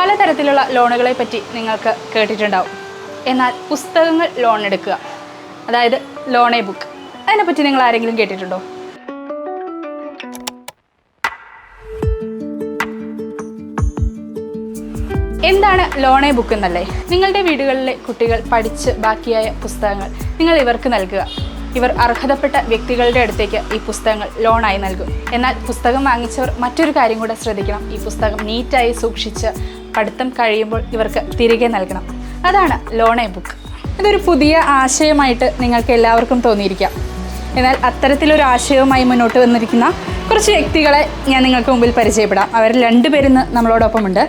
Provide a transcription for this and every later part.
പലതരത്തിലുള്ള ലോണുകളെ പറ്റി നിങ്ങൾക്ക് കേട്ടിട്ടുണ്ടാവും. എന്നാൽ പുസ്തകങ്ങൾ ലോൺ എടുക്കുക അതായത് ലോണേ ബുക്ക് അതിനെപ്പറ്റി നിങ്ങൾ ആരെങ്കിലും കേട്ടിട്ടുണ്ടോ? എന്താണ് ലോണേ ബുക്ക് എന്നല്ലേ? നിങ്ങളുടെ വീടുകളിലെ കുട്ടികൾ പഠിച്ച് ബാക്കിയായ പുസ്തകങ്ങൾ നിങ്ങൾ ഇവർക്ക് നൽകുക. ഇവർ അർഹതപ്പെട്ട വ്യക്തികളുടെ അടുത്തേക്ക് ഈ പുസ്തകങ്ങൾ ലോണായി നൽകും. എന്നാൽ പുസ്തകം വാങ്ങിച്ചവർ മറ്റൊരു കാര്യം കൂടെ ശ്രദ്ധിക്കണം. ഈ പുസ്തകം നീറ്റായി സൂക്ഷിച്ച് പഠിത്തം കഴിയുമ്പോൾ ഇവർക്ക് തിരികെ നൽകണം. അതാണ് ലോണേ ബുക്ക്. ഇതൊരു പുതിയ ആശയമായിട്ട് നിങ്ങൾക്ക് എല്ലാവർക്കും തോന്നിയിരിക്കാം. എന്നാൽ അത്തരത്തിലൊരു ആശയവുമായി മുന്നോട്ട് വന്നിരിക്കുന്ന കുറച്ച് വ്യക്തികളെ ഞാൻ നിങ്ങൾക്ക് മുമ്പിൽ പരിചയപ്പെടാം. അവർ രണ്ടുപേരിന്ന് നമ്മളോടൊപ്പമുണ്ട്.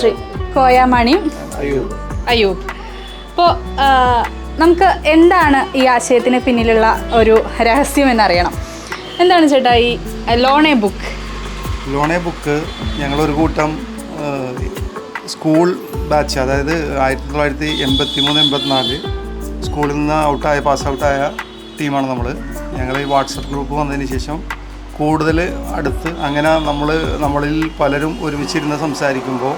ശ്രീ കോയാമണിയും അയ്യൂബ്. അപ്പോൾ നമുക്ക് എന്താണ് ഈ ആശയത്തിന് പിന്നിലുള്ള ഒരു രഹസ്യം എന്നറിയണം. എന്താണ് ചേട്ടാ ഈ ലോണേ ബുക്ക് ലോണേ ബുക്ക് ഞങ്ങളൊരു കൂട്ടം സ്കൂൾ ബാച്ച് അതായത് ആയിരത്തി തൊള്ളായിരത്തി എൺപത്തി മൂന്ന് എൺപത്തിനാല് സ്കൂളിൽ നിന്ന് ഔട്ടായ പാസ് ഔട്ടായ ടീമാണ് നമ്മൾ ഞങ്ങൾ ഈ വാട്സപ്പ് ഗ്രൂപ്പ് വന്നതിന് ശേഷം കൂടുതൽ അടുത്ത് അങ്ങനെ നമ്മൾ നമ്മളിൽ പലരും ഒരുമിച്ചിരുന്ന് സംസാരിക്കുമ്പോൾ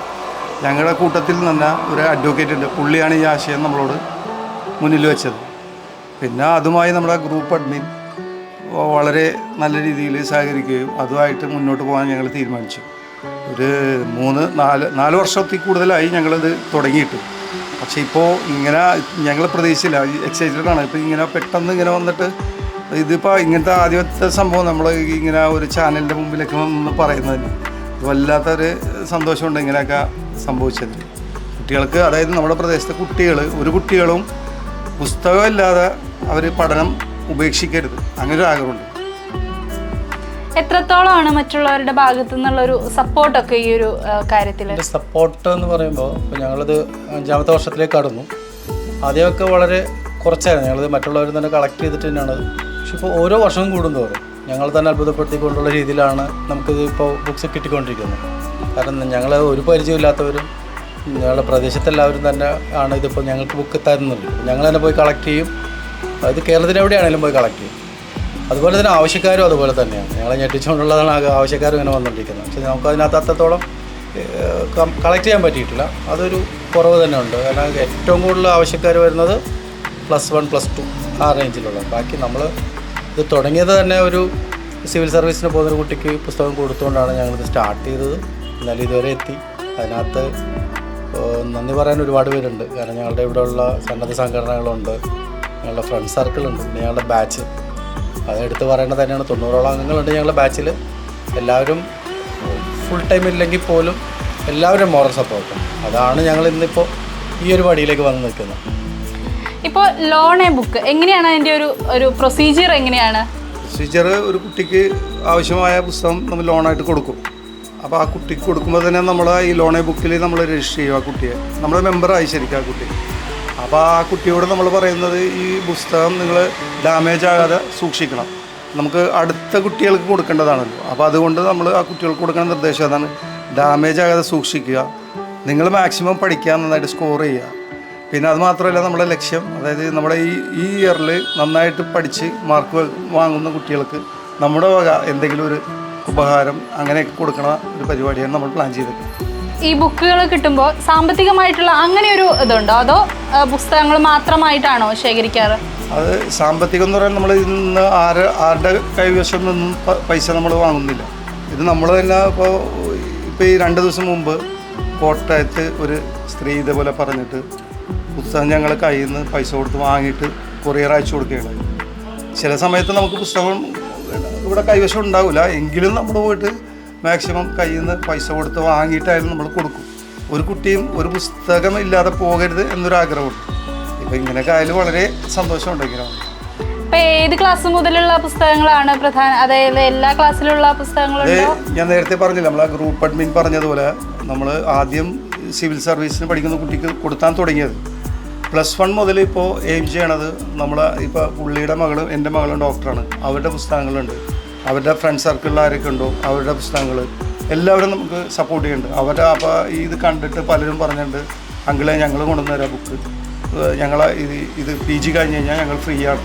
ഞങ്ങളുടെ കൂട്ടത്തിൽ തന്നെ ഒരു അഡ്വക്കേറ്റ് ഉണ്ട്. പുള്ളിയാണ് ഈ ആശയം നമ്മളോട് മുന്നിൽ വെച്ചത്. പിന്നെ അതുമായി നമ്മുടെ ഗ്രൂപ്പ് അഡ്മിൻ വളരെ നല്ല രീതിയിൽ സഹകരിക്കുകയും അതുമായിട്ട് മുന്നോട്ട് പോകാൻ ഞങ്ങൾ തീരുമാനിച്ചു. ഒരു മൂന്ന് നാല് നാല് വർഷത്തിൽ കൂടുതലായി ഞങ്ങളത് തുടങ്ങിയിട്ട്. പക്ഷേ ഇപ്പോൾ ഇങ്ങനെ ഞങ്ങൾ പ്രതീക്ഷിച്ചില്ല. ആണ് ഇപ്പോൾ ഇങ്ങനെ പെട്ടെന്ന് ഇങ്ങനെ വന്നിട്ട് ഇതിപ്പോൾ ഇങ്ങനത്തെ ആദ്യത്തെ സംഭവം നമ്മൾ ഇങ്ങനെ ഒരു ചാനലിന്റെ മുമ്പിലൊക്കെ വന്ന് പറയുന്നതിന് വല്ലാത്തൊരു സന്തോഷമുണ്ട് ഇങ്ങനെയൊക്കെ സംഭവിച്ചത് കുട്ടികൾക്ക് അതായത് നമ്മുടെ പ്രദേശത്തെ കുട്ടികൾ ഒരു കുട്ടികളും പുസ്തകമില്ലാതെ അവർ പഠനം ഉപേക്ഷിക്കരുത്. അങ്ങനെ ഒരു ആഗ്രഹമുണ്ട്. എത്രത്തോളമാണ് മറ്റുള്ളവരുടെ ഭാഗത്തു നിന്നുള്ളൊരു സപ്പോർട്ടൊക്കെ ഈ ഒരു കാര്യത്തിൽ സപ്പോർട്ട് എന്ന് പറയുമ്പോൾ ഇപ്പോൾ ഞങ്ങളത് അഞ്ചാമത്തെ വർഷത്തിലേക്ക് കടന്നു. ആദ്യമൊക്കെ വളരെ കുറച്ചായിരുന്നു. ഞങ്ങളത് മറ്റുള്ളവരിൽ തന്നെ കളക്ട് ചെയ്തിട്ട് തന്നെയാണ് പക്ഷെ ഇപ്പോൾ ഓരോ വർഷവും കൂടുന്തോറും ഞങ്ങൾ തന്നെ അത്ഭുതപ്പെടുത്തിക്കൊണ്ടുള്ള രീതിയിലാണ് നമുക്കിത് ഇപ്പോൾ ബുക്സ് കിട്ടിക്കൊണ്ടിരിക്കുന്നത്. കാരണം ഞങ്ങൾ ഒരു പരിചയമില്ലാത്തവരും ഞങ്ങളുടെ പ്രദേശത്തെല്ലാവരും തന്നെ ആണ് ഇതിപ്പോൾ ഞങ്ങൾക്ക് ബുക്ക് തരുന്നുണ്ട് ഞങ്ങൾ തന്നെ പോയി കളക്ട് ചെയ്യും. അത് കേരളത്തിൽ എവിടെയാണെങ്കിലും പോയി കളക്ട് ചെയ്യും. അതുപോലെ തന്നെ ആവശ്യക്കാരും അതുപോലെ തന്നെയാണ്. ഞങ്ങളെ ഞെട്ടിച്ചുകൊണ്ടുള്ളതാണ് ആവശ്യക്കാരും ഇങ്ങനെ വന്നുകൊണ്ടിരിക്കുന്നത്. പക്ഷേ നമുക്ക് അതിനകത്ത് അത്രത്തോളം കളക്ട് ചെയ്യാൻ പറ്റിയിട്ടില്ല. അതൊരു കുറവ് തന്നെ ഉണ്ട്. കാരണം ഏറ്റവും കൂടുതൽ ആവശ്യക്കാർ വരുന്നത് പ്ലസ് വൺ പ്ലസ് ടു ആ റേഞ്ചിലുള്ള ബാക്കി നമ്മൾ ഇത് തുടങ്ങിയത് തന്നെ ഒരു സിവിൽ സർവീസിന് പോകുന്ന ഒരു കുട്ടിക്ക് പുസ്തകം കൊടുത്തുകൊണ്ടാണ് ഞങ്ങളിത് സ്റ്റാർട്ട് ചെയ്തത്. എന്നാലും ഇതുവരെ എത്തി. അതിനകത്ത് നന്ദി പറയാൻ ഒരുപാട് പേരുണ്ട്. കാരണം ഞങ്ങളുടെ ഇവിടെയുള്ള സന്നദ്ധ സംഘടനകളുണ്ട്. ഞങ്ങളുടെ ഫ്രണ്ട് സർക്കിളുണ്ട് പിന്നെ ഞങ്ങളുടെ ബാച്ച് അത് എടുത്ത് പറയേണ്ടത് തന്നെയാണ്. തൊണ്ണൂറോളം അംഗങ്ങളുണ്ട് ഞങ്ങളുടെ ബാച്ചിൽ എല്ലാവരും ഫുൾ ടൈം ഇല്ലെങ്കിൽ പോലും എല്ലാവരും മോറൽ സപ്പോർട്ട് അതാണ് ഞങ്ങൾ ഇന്നിപ്പോൾ ഈ ഒരു പടിയിലേക്ക് വന്ന് നിൽക്കുന്നത്. ഇപ്പോൾ ലോണേ ബുക്ക് എങ്ങനെയാണ് അതിന്റെ ഒരു ഒരു പ്രൊസീജിയർ എങ്ങനെയാണ്? പ്രൊസീജിയർ ഒരു കുട്ടിക്ക് ആവശ്യമായ പുസ്തകം നമ്മൾ ലോണായിട്ട് കൊടുക്കും. അപ്പോൾ ആ കുട്ടിക്ക് കൊടുക്കുമ്പോൾ തന്നെ നമ്മൾ ഈ ലോണേ ബുക്കിൽ നമ്മൾ രജിസ്റ്റർ ചെയ്യും ആ കുട്ടിയെ. നമ്മൾ മെമ്പറായി ശരിക്കും ആ കുട്ടി. അപ്പോൾ ആ കുട്ടിയോട് നമ്മൾ പറയുന്നത് ഈ പുസ്തകം നിങ്ങൾ ഡാമേജ് ആകാതെ സൂക്ഷിക്കണം. നമുക്ക് അടുത്ത കുട്ടികൾക്ക് കൊടുക്കേണ്ടതാണല്ലോ. അപ്പോൾ അതുകൊണ്ട് നമ്മൾ ആ കുട്ടികൾക്ക് കൊടുക്കുന്ന നിർദ്ദേശം അതാണ്. ഡാമേജ് ആകാതെ സൂക്ഷിക്കുക. നിങ്ങൾ മാക്സിമം പഠിക്കുക നന്നായിട്ട് സ്കോർ ചെയ്യുക. പിന്നെ അത് മാത്രമല്ല നമ്മുടെ ലക്ഷ്യം. അതായത് നമ്മുടെ ഈ ഈ ഇയറിൽ നന്നായിട്ട് പഠിച്ച് മാർക്ക് വാങ്ങുന്ന കുട്ടികൾക്ക് നമ്മുടെ വക എന്തെങ്കിലും ഒരു ഉപഹാരം അങ്ങനെയൊക്കെ കൊടുക്കണ ഒരു പരിപാടിയാണ് നമ്മൾ പ്ലാൻ ചെയ്തിട്ടുള്ളത് ഈ ബുക്കുകൾ കിട്ടുമ്പോൾ സാമ്പത്തികമായിട്ടുള്ള അങ്ങനെ ഒരു ഇതുണ്ടോ? അതോ പുസ്തകങ്ങൾ മാത്രമായിട്ടാണോ ശേഖരിക്കാറ്? അത് സാമ്പത്തികം എന്ന് പറയാൻ നമ്മൾ ഇന്ന് ആര് ആരുടെ കൈവശം നിന്നും പൈസ നമ്മൾ വാങ്ങുന്നില്ല. ഇത് നമ്മൾ തന്നെ ഇപ്പോൾ ഇപ്പോൾ ഈ രണ്ട് ദിവസം മുമ്പ് കോട്ടയത്ത് ഒരു സ്ത്രീ ഇതേപോലെ പറഞ്ഞിട്ട് പുസ്തകം ഞങ്ങൾ കയ്യിൽ നിന്ന് പൈസ കൊടുത്ത് വാങ്ങിയിട്ട് കൊറിയർ അയച്ചു കൊടുക്കുകയാണ്. ചില സമയത്ത് നമുക്ക് പുസ്തകം ഇവിടെ കൈവശം ഉണ്ടാവില്ല. എങ്കിലും നമ്മൾ പോയിട്ട് മാക്സിമം കയ്യിൽ നിന്ന് പൈസ കൊടുത്ത് വാങ്ങിയിട്ടായാലും നമ്മൾ കൊടുക്കും. ഒരു കുട്ടിയും ഒരു പുസ്തകം ഇല്ലാതെ പോകരുത് എന്നൊരു ആഗ്രഹമുണ്ട് ഇപ്പം ഇങ്ങനെയൊക്കെ ആയാലും വളരെ സന്തോഷമുണ്ട് ഇങ്ങനെ ഇപ്പൊ ഏത് ക്ലാസ് മുതലുള്ള പുസ്തകങ്ങളാണ് പ്രധാന അതായത് എല്ലാ ക്ലാസ്സിലുള്ള പുസ്തകങ്ങളും ഞാൻ നേരത്തെ പറഞ്ഞില്ല നമ്മൾ ആ ഗ്രൂപ്പ് അഡ്മിൻ പറഞ്ഞതുപോലെ നമ്മൾ ആദ്യം സിവിൽ സർവീസിന് പഠിക്കുന്ന കുട്ടിക്ക് കൊടുത്താൻ തുടങ്ങിയത്. പ്ലസ് വൺ മുതൽ ഇപ്പോൾ എയിം ചെയ്യണത് നമ്മൾ ഇപ്പോൾ പുള്ളിയുടെ മകളും എന്റെ മകളും ഡോക്ടറാണ്. അവരുടെ പുസ്തകങ്ങളുണ്ട്. അവരുടെ ഫ്രണ്ട് സർക്കിളിൽ ആരൊക്കെ ഉണ്ടോ അവരുടെ പുസ്തകങ്ങൾ എല്ലാവരും നമുക്ക് സപ്പോർട്ട് ചെയ്യുന്നുണ്ട്. അവരുടെ അപ്പോൾ ഇത് കണ്ടിട്ട് പലരും പറഞ്ഞിട്ടുണ്ട് അങ്കിളെ ഞങ്ങൾ കൊണ്ടുവന്നുതരാം ബുക്ക് ഞങ്ങൾ ഇത് ഇത് പി ജി കഴിഞ്ഞ് കഴിഞ്ഞാൽ ഞങ്ങൾ ഫ്രീ ആണ്.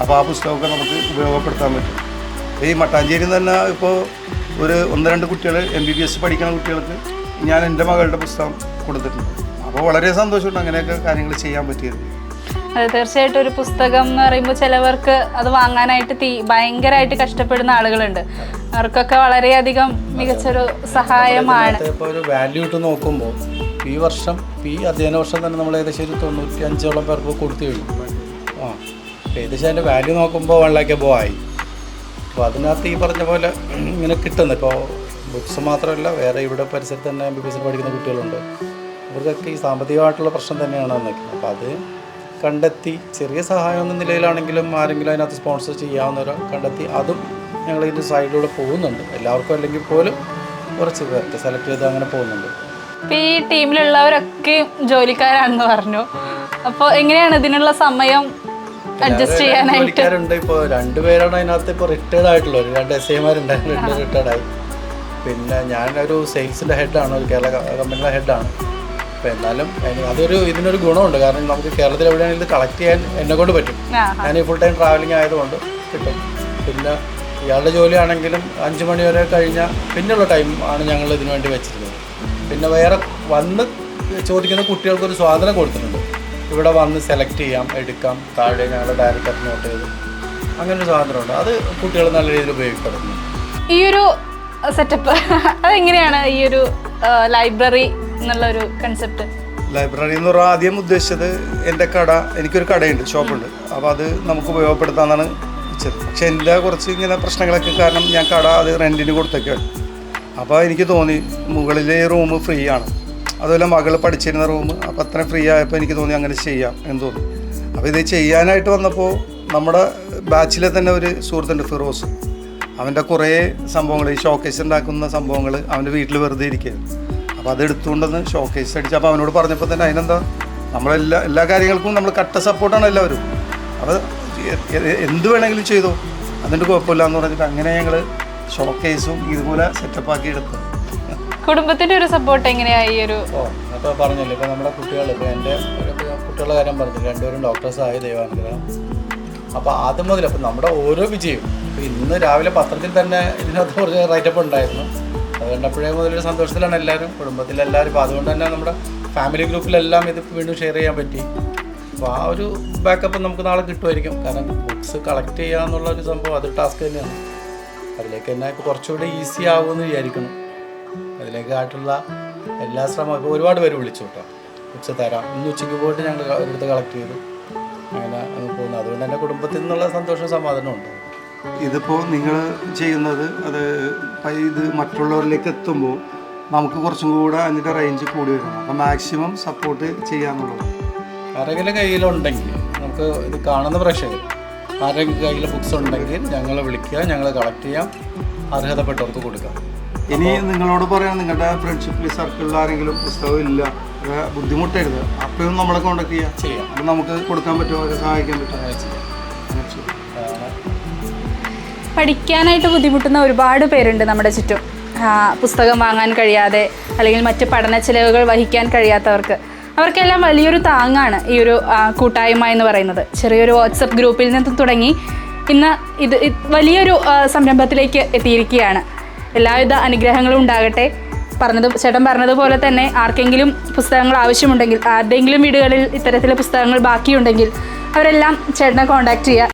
അപ്പോൾ ആ പുസ്തകമൊക്കെ നമുക്ക് ഉപയോഗപ്പെടുത്താൻ പറ്റും. ഈ മട്ടാഞ്ചേരിയിൽ തന്നെ ഇപ്പോൾ ഒരു ഒന്ന് രണ്ട് കുട്ടികൾ എം ബി ബി എസ് പഠിക്കുന്ന കുട്ടികൾക്ക് ഞാൻ എന്റെ മകളുടെ പുസ്തകം കൊടുത്തിട്ടുണ്ട്. അപ്പോൾ വളരെ സന്തോഷമുണ്ട് അങ്ങനെയൊക്കെ കാര്യങ്ങൾ ചെയ്യാൻ പറ്റിയത്. അതെ തീർച്ചയായിട്ടും ഒരു പുസ്തകം എന്ന് പറയുമ്പോൾ ചിലവർക്ക് അത് വാങ്ങാനായിട്ട് തീ ഭയങ്കരമായിട്ട് കഷ്ടപ്പെടുന്ന ആളുകളുണ്ട്. അവർക്കൊക്കെ വളരെയധികം മികച്ചൊരു സഹായമാണ്. ഇപ്പോൾ ഒരു വാല്യൂ ഇട്ട് നോക്കുമ്പോൾ ഈ വർഷം ഈ അധ്യയന വർഷം തന്നെ നമ്മൾ ഏകദേശം ഒരു തൊണ്ണൂറ്റി അഞ്ചോളം പേർക്ക് കൊടുത്തു കഴിഞ്ഞു. ആ അപ്പോൾ ഏകദേശം അതിന്റെ വാല്യൂ നോക്കുമ്പോൾ വൺ ലാക്ക് എബോ ആയി. അപ്പോൾ അതിനകത്ത് ഈ പറഞ്ഞ പോലെ ഇങ്ങനെ കിട്ടുന്നു. ഇപ്പോൾ ബുക്സ് മാത്രമല്ല വേറെ ഇവിടെ പരിസരത്ത് തന്നെ എം ബി ബി എസ് പഠിക്കുന്ന കുട്ടികളുണ്ട്. അവർക്കൊക്കെ ഈ സാമ്പത്തികമായിട്ടുള്ള പ്രശ്നം തന്നെയാണ് എന്നൊക്കെ അപ്പോൾ അത് കണ്ടെത്തി ചെറിയ സഹായം എന്ന നിലയിലാണെങ്കിലും ആരെങ്കിലും അതിനകത്ത് സ്പോൺസർ ചെയ്യാവുന്നവരെ കണ്ടെത്തി അതും ഞങ്ങൾ ഇതിന്റെ സൈഡിലൂടെ പോകുന്നുണ്ട്. എല്ലാവർക്കും അല്ലെങ്കിൽ പോലും കുറച്ച് പേർക്ക് സെലക്ട് ചെയ്ത് അങ്ങനെ പോകുന്നുണ്ട്. ഇപ്പൊ ഈ ടീമിലുള്ളവരൊക്കെ ജോലിക്കാരാണെന്ന് പറഞ്ഞു. അപ്പോൾ എങ്ങനെയാണ് ഇതിനുള്ള സമയം അഡ്ജസ്റ്റ് ചെയ്യാനായിട്ട്? ജോലിക്കാരുണ്ട്. ഇപ്പോൾ രണ്ടുപേരാണ് അതിനകത്ത് ഇപ്പോൾ റിട്ടയർഡ് ആയിട്ടുള്ളത് രണ്ട് എസ് ഐമാരുണ്ടായിരുന്നു രണ്ട് റിട്ടയർഡ് ആയി. പിന്നെ ഞാനൊരു സെയിൽസിന്റെ ഹെഡാണ് ഒരു കേരള കമ്പനിയുടെ ഹെഡാണ് അപ്പോൾ എന്നാലും അതൊരു ഇതിനൊരു ഗുണമുണ്ട്. കാരണം നമുക്ക് കേരളത്തിൽ എവിടെയാണെങ്കിലും ഇത് കളക്ട് ചെയ്യാൻ എന്നെ കൊണ്ട് പറ്റും. ഞാൻ ഞാൻ ഫുൾ ടൈം ട്രാവലിംഗ് ആയതുകൊണ്ട് കിട്ടും. പിന്നെ ഇയാളുടെ ജോലിയാണെങ്കിലും അഞ്ച് മണി വരെ കഴിഞ്ഞാൽ പിന്നെയുള്ള ടൈം ആണ് ഞങ്ങൾ ഇതിനു വേണ്ടി വെച്ചിരുന്നത്. പിന്നെ വേറെ വന്ന് ചോദിക്കുന്ന കുട്ടികൾക്ക് ഒരു സ്വാതന്ത്ര്യം കൊടുത്തിട്ടുണ്ട്. ഇവിടെ വന്ന് സെലക്ട് ചെയ്യാം എടുക്കാം താഴെ ഞങ്ങളുടെ ഡയറക്ടർ നോട്ട് ചെയ്ത് അങ്ങനെ ഒരു സ്വാതന്ത്ര്യമുണ്ട്. അത് കുട്ടികൾ നല്ല രീതിയിൽ ഉപയോഗപ്പെടുന്നു ഈ ഒരു സെറ്റപ്പ് അതെങ്ങനെയാണ് ഈ ഒരു ലൈബ്രറി എന്നുള്ള ഒരു കൺസെപ്റ്റ് ലൈബ്രറി എന്ന് പറഞ്ഞാൽ ആദ്യം ഉദ്ദേശിച്ചത് എന്റെ കട എനിക്കൊരു കടയുണ്ട് ഷോപ്പുണ്ട്. അപ്പോൾ അത് നമുക്ക് ഉപയോഗപ്പെടുത്താമെന്നാണ് വെച്ചത്. പക്ഷേ എന്റെ കുറച്ച് ഇങ്ങനെ പ്രശ്നങ്ങളൊക്കെ കാരണം ഞാൻ കട അത് റെന്റിന് കൊടുത്തൊക്കെയാണ് അപ്പോൾ എനിക്ക് തോന്നി മുകളിലെ റൂം ഫ്രീ ആണ്. അതുപോലെ മകൾ പഠിച്ചിരുന്ന റൂം അപ്പോൾ അത്രയും ഫ്രീ ആയപ്പോൾ എനിക്ക് തോന്നി അങ്ങനെ ചെയ്യാം എന്ന് തോന്നി. അപ്പോൾ ഇത് ചെയ്യാനായിട്ട് വന്നപ്പോൾ നമ്മുടെ ബാച്ചിലെ തന്നെ ഒരു സുഹൃത്തുണ്ട് ഫിറോസ്. അവന്റെ കുറേ സംഭവങ്ങൾ ഈ ഷോക്കേസ് ഉണ്ടാക്കുന്ന സംഭവങ്ങൾ അവന്റെ വീട്ടിൽ വെറുതെ ഇരിക്കുകയാണ്. അപ്പോൾ അത് എടുത്തുകൊണ്ടൊന്ന് ഷോക്കേസ് അടിച്ച് അപ്പോൾ അവനോട് പറഞ്ഞപ്പോൾ തന്നെ അതിനെന്താ? നമ്മളെല്ലാ എല്ലാ കാര്യങ്ങൾക്കും നമ്മൾ കട്ട സപ്പോർട്ടാണ് എല്ലാവരും. അപ്പോൾ എന്ത് വേണമെങ്കിലും ചെയ്തോ. അതിന്റെ കുഴപ്പമില്ല എന്ന് പറഞ്ഞിട്ട് അങ്ങനെ ഞങ്ങൾ ഷോക്കേസും ഇതുപോലെ സെറ്റപ്പ് ആക്കി എടുത്തു. കുടുംബത്തിന്റെ ഒരു സപ്പോർട്ട് എങ്ങനെയാ ഈ ഒരു ഓ അപ്പോൾ പറഞ്ഞല്ലോ ഇപ്പോൾ നമ്മുടെ കുട്ടികൾ ഇപ്പോൾ എന്റെ ഒരു കുട്ടികളുടെ കാര്യം പറഞ്ഞു രണ്ടുപേരും ഡോക്ടേഴ്സ് ആയി ദൈവാനുഗ്രഹം. അപ്പോൾ ആദ്യം മുതൽ അപ്പോൾ നമ്മുടെ ഓരോ വിജയം ഇപ്പോൾ ഇന്ന് രാവിലെ പത്രത്തിൽ തന്നെ ഇതിനകത്ത് കുറച്ച് റൈറ്റപ്പ് ഉണ്ടായിരുന്നു. അത് കണ്ടപ്പോഴേ മുതലൊരു സന്തോഷത്തിലാണ് എല്ലാവരും. കുടുംബത്തിലെല്ലാവരും അപ്പോൾ അതുകൊണ്ട് തന്നെ നമ്മുടെ ഫാമിലി ഗ്രൂപ്പിലെല്ലാം ഇത് വീണ്ടും ഷെയർ ചെയ്യാൻ പറ്റി. അപ്പോൾ ആ ഒരു ബാക്കപ്പ് നമുക്ക് നാളെ കിട്ടുമായിരിക്കും. കാരണം ബുക്സ് കളക്ട് ചെയ്യുക എന്നുള്ള ഒരു സംഭവം അത് ടാസ്ക് തന്നെയാണ്. അതിലേക്ക് തന്നെ ഇപ്പോൾ കുറച്ചുകൂടി ഈസി ആകുമെന്ന് വിചാരിക്കണം അതിലേക്കായിട്ടുള്ള എല്ലാ ശ്രമവും ഇപ്പോൾ ഒരുപാട് പേര് വിളിച്ചു കേട്ടോ. ഉച്ച തരാം. ഇന്ന് ഉച്ചയ്ക്ക് പോയിട്ട് ഞങ്ങൾ ഒരിടത്ത് കളക്ട് ചെയ്തു. അങ്ങനെ അങ്ങ് പോകുന്നു. അതുകൊണ്ട് തന്നെ കുടുംബത്തിൽ നിന്നുള്ള സമാധാനവും ഉണ്ട്. ഇതിപ്പോൾ നിങ്ങൾ ചെയ്യുന്നത് അത് ഇത് മറ്റുള്ളവരിലേക്ക് എത്തുമ്പോൾ നമുക്ക് കുറച്ചും കൂടെ അതിന്റെ റേഞ്ച് കൂടി വരണം. അപ്പം മാക്സിമം സപ്പോർട്ട് ചെയ്യാന്നുള്ളത്. ആരെങ്കിലും കയ്യിലുണ്ടെങ്കിൽ നമുക്ക് ഇത് കാണുന്ന പ്രേക്ഷകർ ആരെങ്കിലും കയ്യിൽ ബുക്സ് ഉണ്ടെങ്കിൽ ഞങ്ങളെ വിളിക്കുക ഞങ്ങൾ കളക്ട് ചെയ്യാം അർഹതപ്പെട്ടവർക്ക് കൊടുക്കാം. ഇനി നിങ്ങളോട് പറയാം നിങ്ങളുടെ ഫ്രണ്ട്ഷിപ്പിൽ സർക്കിളിൽ ആരെങ്കിലും പുസ്തകം ഇല്ല ബുദ്ധിമുട്ടരുത് അപ്പോഴും നമ്മളെ കോണ്ടാക്ട് ചെയ്യാം. ചെയ്യാം. നമുക്ക് കൊടുക്കാൻ പറ്റുമോ അവരെ സഹായിക്കാൻ പറ്റുമോ ചെയ്യാം. പഠിക്കാനായിട്ട് ബുദ്ധിമുട്ടുന്ന ഒരുപാട് പേരുണ്ട് നമ്മുടെ ചുറ്റും. പുസ്തകം വാങ്ങാൻ കഴിയാതെ അല്ലെങ്കിൽ മറ്റ് പഠന ചിലവുകൾ വഹിക്കാൻ കഴിയാത്തവർക്ക്. അവർക്കെല്ലാം വലിയൊരു താങ്ങാണ് ഈ ഒരു കൂട്ടായ്മ എന്ന് പറയുന്നത്. ചെറിയൊരു വാട്സപ്പ് ഗ്രൂപ്പിൽ നിന്ന് തുടങ്ങി ഇന്ന് ഇത് വലിയൊരു സംരംഭത്തിലേക്ക് എത്തിയിരിക്കുകയാണ്. എല്ലാവിധ അനുഗ്രഹങ്ങളും ഉണ്ടാകട്ടെ. പറഞ്ഞത് ചേട്ടൻ പറഞ്ഞതുപോലെ തന്നെ ആർക്കെങ്കിലും പുസ്തകങ്ങൾ ആവശ്യമുണ്ടെങ്കിൽ ആരുടെയെങ്കിലും വീടുകളിൽ ഇത്തരത്തിലെ പുസ്തകങ്ങൾ ബാക്കിയുണ്ടെങ്കിൽ അവരെല്ലാം ചേട്ടനെ കോൺടാക്ട് ചെയ്യുക.